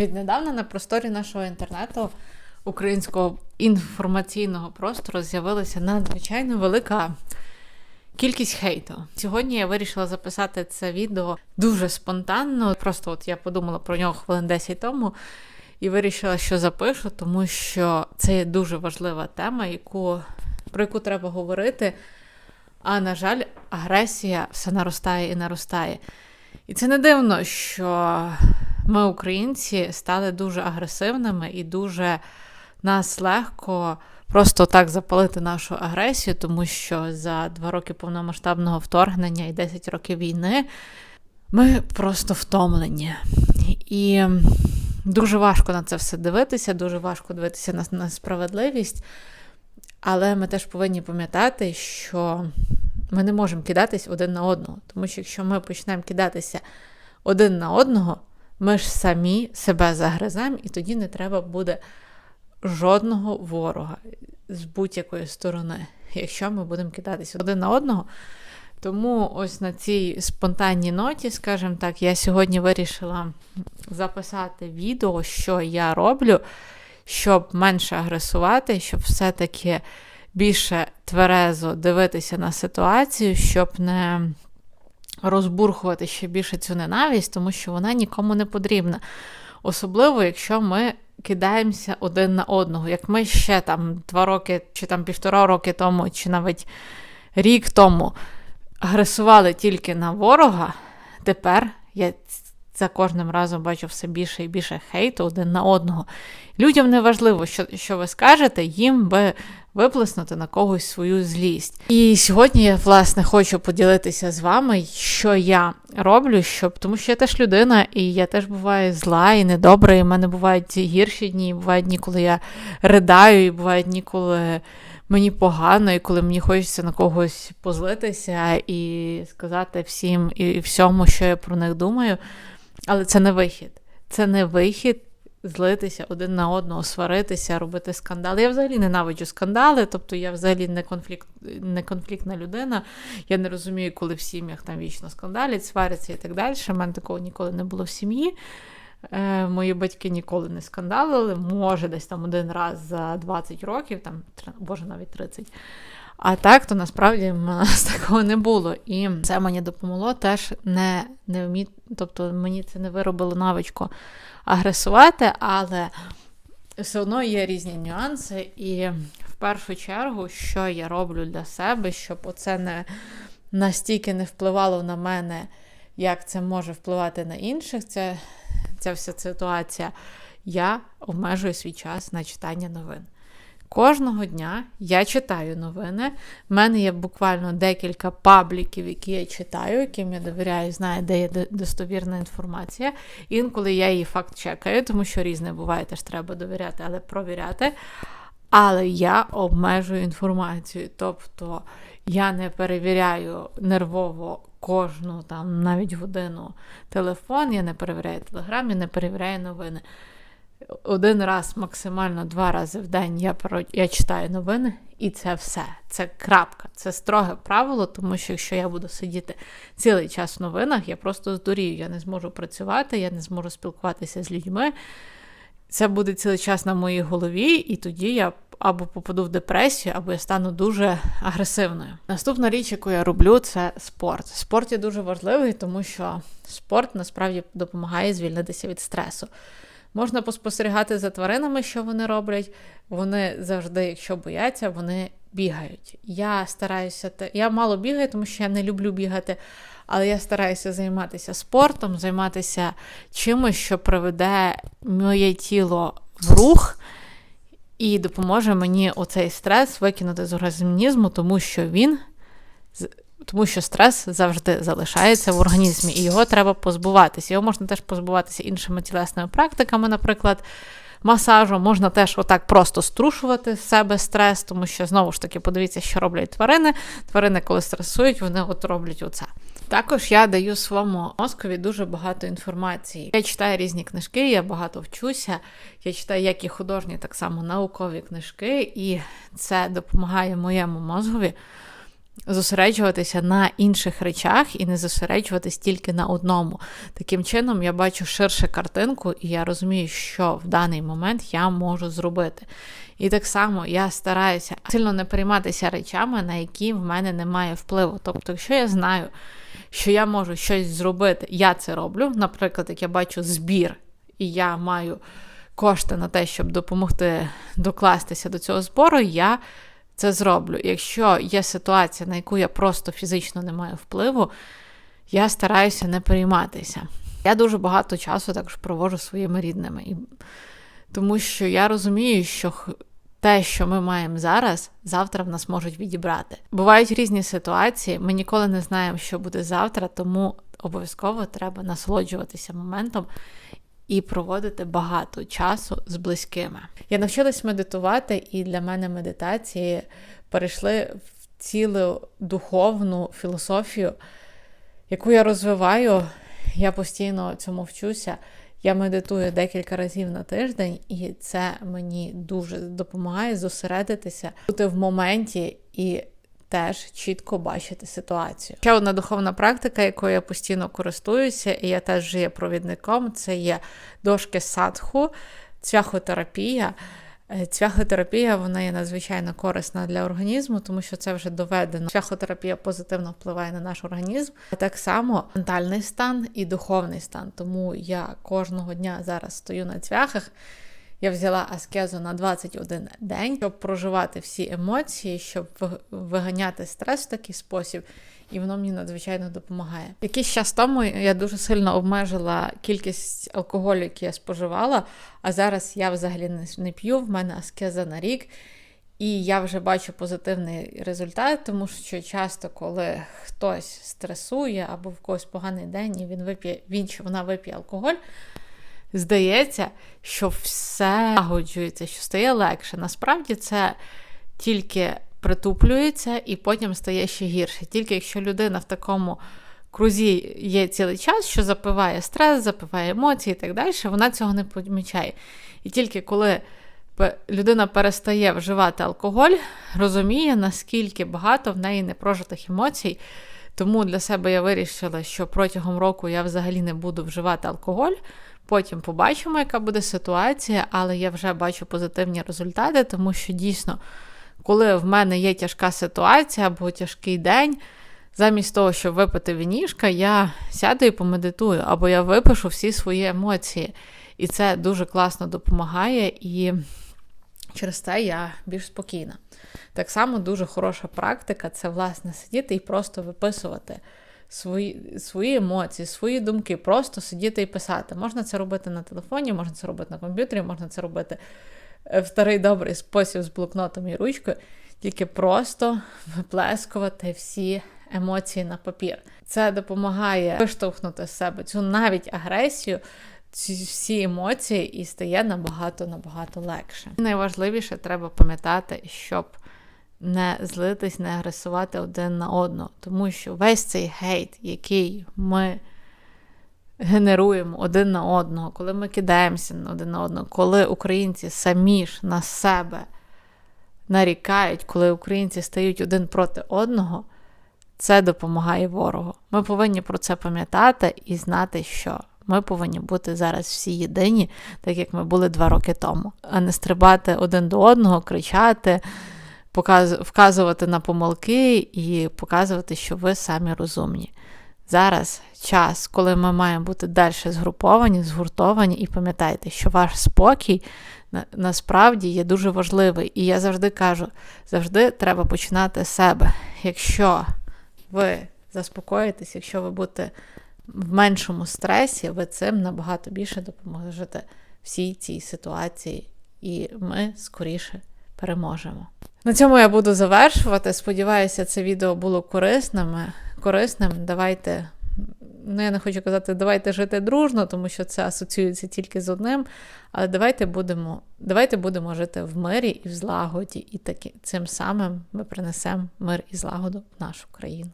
Віднедавна на просторі нашого інтернету українського інформаційного простору з'явилася надзвичайно велика кількість хейту. Сьогодні я вирішила записати це відео дуже спонтанно. Просто от я подумала про нього хвилин 10 тому і вирішила, що запишу, тому що це є дуже важлива тема, яку, про яку треба говорити. А на жаль, агресія все наростає і наростає. І це не дивно, що ми, українці, стали дуже агресивними і дуже нас легко просто так запалити нашу агресію, тому що за два роки повномасштабного вторгнення і 10 років війни ми просто втомлені. І дуже важко на це все дивитися, дуже важко дивитися на, на справедливість. Але ми теж повинні пам'ятати, що ми не можемо кидатись один на одного. Тому що якщо ми почнемо кидатися один на одного, ми ж самі себе загриземо, і тоді не треба буде жодного ворога з будь-якої сторони, якщо ми будемо кидатися один на одного. Тому ось на цій спонтанній ноті, скажімо так, я сьогодні вирішила записати відео, що я роблю, щоб менше агресувати, щоб все-таки більше тверезо дивитися на ситуацію, щоб не розбурхувати ще більше цю ненависть, тому що вона нікому не потрібна. Особливо, якщо ми кидаємося один на одного. Як ми ще там два роки, чи там півтора роки тому, чи навіть рік тому агресували тільки на ворога, тепер я за кожним разом бачу все більше і більше хейту один на одного. Людям не важливо, що, що ви скажете, їм би виплеснути на когось свою злість. І сьогодні я, власне, хочу поділитися з вами, що я роблю, щоб тому що я теж людина, і я теж буваю зла і недобра, і в мене бувають гірші дні, і бувають дні, коли я ридаю, і бувають дні, коли. Мені погано, і коли мені хочеться на когось позлитися і сказати всім і всьому, що я про них думаю. Але це не вихід. Це не вихід злитися один на одного, сваритися, робити скандали. Я взагалі ненавиджу скандали, тобто я взагалі не конфлікт, не конфліктна людина. Я не розумію, коли в сім'ях там вічно скандалять, сваряться і так далі. У мене такого ніколи не було в сім'ї. Е, Мої батьки ніколи не скандалили, може, десь там один раз за 20 років, там, боже, навіть 30. А так, то насправді в нас такого не було. І це мені допомогло теж не не вміти, тобто мені це не виробило навичку агресувати, але все одно є різні нюанси. І в першу чергу, що я роблю для себе, щоб оце не настільки не впливало на мене, як це може впливати на інших, це, ця вся ситуація, я обмежую свій час на читання новин. Кожного дня я читаю новини. У мене є буквально декілька пабліків, які я читаю, яким я довіряю, знаю, де є достовірна інформація. Інколи я її факт чекаю, тому що різне буває, теж треба довіряти, але провіряти. Але я обмежую інформацію. Тобто я не перевіряю нервово кожну там навіть годину телефон, я не перевіряю телеграм, я не перевіряю новини один раз, максимально два рази в день я про я читаю новини, і це все. Це крапка. Це строге правило, тому що якщо я буду сидіти цілий час в новинах, я просто здурію. Я не зможу працювати, я не зможу спілкуватися з людьми. Це буде цілий час на моїй голові, і тоді я або попаду в депресію, або я стану дуже агресивною. Наступна річ, яку я роблю, це спорт. Спорт є дуже важливий, тому що спорт насправді допомагає звільнитися від стресу. Можна поспостерігати за тваринами, що вони роблять. Вони завжди, якщо бояться, вони бігають. Я стараюся, я мало бігаю, тому що я не люблю бігати, але я стараюся займатися спортом, займатися чимось, що приведе моє тіло в рух. І допоможе мені оцей стрес викинути з організму, тому що він тому що стрес завжди залишається в організмі, і його треба позбуватися. Його можна теж позбуватися іншими тілесними практиками, наприклад, масажу. Можна теж отак просто струшувати з себе стрес, тому що, знову ж таки, подивіться, що роблять тварини. Тварини, коли стресують, вони от роблять оце. Також я даю своєму мозкові дуже багато інформації. Я читаю різні книжки, я багато вчуся. Я читаю як і художні, так само наукові книжки, і це допомагає моєму мозгові зосереджуватися на інших речах і не зосереджуватись тільки на одному. Таким чином, я бачу ширше картинку, і я розумію, що в даний момент я можу зробити. І так само я стараюся сильно не перейматися речами, на які в мене немає впливу. Тобто, якщо я знаю, що я можу щось зробити, я це роблю. Наприклад, як я бачу збір, і я маю кошти на те, щоб допомогти докластися до цього збору, я це зроблю. Якщо є ситуація, на яку я просто фізично не маю впливу, я стараюся не перейматися. Я дуже багато часу також провожу своїми рідними. І... Тому що я розумію, що те, що ми маємо зараз, завтра в нас можуть відібрати. Бувають різні ситуації, ми ніколи не знаємо, що буде завтра, тому обов'язково треба насолоджуватися моментом і проводити багато часу з близькими. Я навчилась медитувати, і для мене медитації перейшли в цілу духовну філософію, яку я розвиваю. Я постійно цьому вчуся. Я медитую декілька разів на тиждень, і це мені дуже допомагає зосередитися, бути в моменті і теж чітко бачити ситуацію. Ще одна духовна практика, якою я постійно користуюся, і я теж є провідником, це є дошки садху, цвяхотерапія. Е, цвяхотерапія вона є надзвичайно корисна для організму, тому що це вже доведено. Цвяхотерапія позитивно впливає на наш організм, а так само ментальний стан і духовний стан. Тому я кожного дня зараз стою на цвяхах. Я взяла аскезу на 21 день, щоб проживати всі емоції, щоб виганяти стрес в такий спосіб, і воно мені надзвичайно допомагає. Якийсь час тому я дуже сильно обмежила кількість алкоголю, який я споживала, а зараз я взагалі не п'ю, в мене аскеза на рік. І я вже бачу позитивний результат, тому що часто, коли хтось стресує або в когось поганий день, і він вип'є, він чи вона вип'є алкоголь, здається, що все лагоджується, що стає легше. Насправді це тільки притуплюється і потім стає ще гірше. Тільки якщо людина в такому крузі є цілий час, що запиває стрес, запиває емоції і так далі, вона цього не помічає. І тільки коли людина перестає вживати алкоголь, розуміє, наскільки багато в неї непрожитих емоцій. Тому для себе я вирішила, що протягом року я взагалі не буду вживати алкоголь. Потім побачимо, яка буде ситуація, але я вже бачу позитивні результати, тому що дійсно, коли в мене є тяжка ситуація або тяжкий день, замість того, щоб випити вінішка, я сяду і помедитую, або я випишу всі свої емоції. І це дуже класно допомагає, і через це я більш спокійна. Так само дуже хороша практика це, власне, сидіти і просто виписувати свої свої емоції, свої думки, просто сидіти і писати. Можна це робити на телефоні, можна це робити на комп'ютері, можна це робити е, в старий добрий спосіб з блокнотом і ручкою, тільки просто виплескувати всі емоції на папір. Це допомагає виштовхнути з себе цю навіть агресію. Ці всі емоції і стає набагато набагато легше. Найважливіше треба пам'ятати, щоб не злитись, не агресувати один на одного. Тому що весь цей гейт, який ми генеруємо один на одного, коли ми кидаємося один на одного, коли українці самі ж на себе нарікають, коли українці стають один проти одного, це допомагає ворогу. Ми повинні про це пам'ятати і знати, що. Ми повинні бути зараз всі єдині, так як ми були два роки тому, а не стрибати один до одного, кричати, вказувати на помилки і показувати, що ви самі розумні. Зараз час, коли ми маємо бути далі згруповані, згуртовані, і пам'ятайте, що ваш спокій насправді є дуже важливий. І я завжди кажу: завжди треба починати з себе. Якщо ви заспокоїтесь, якщо ви будете в меншому стресі, ви цим набагато більше допоможете всій цій ситуації, і ми скоріше переможемо. На цьому я буду завершувати. Сподіваюся, це відео було корисним. корисним. Давайте, ну я не хочу казати, давайте жити дружно, тому що це асоціюється тільки з одним. Але давайте будемо давайте будемо жити в мирі і в злагоді, і таки, цим самим ми принесемо мир і злагоду в нашу країну.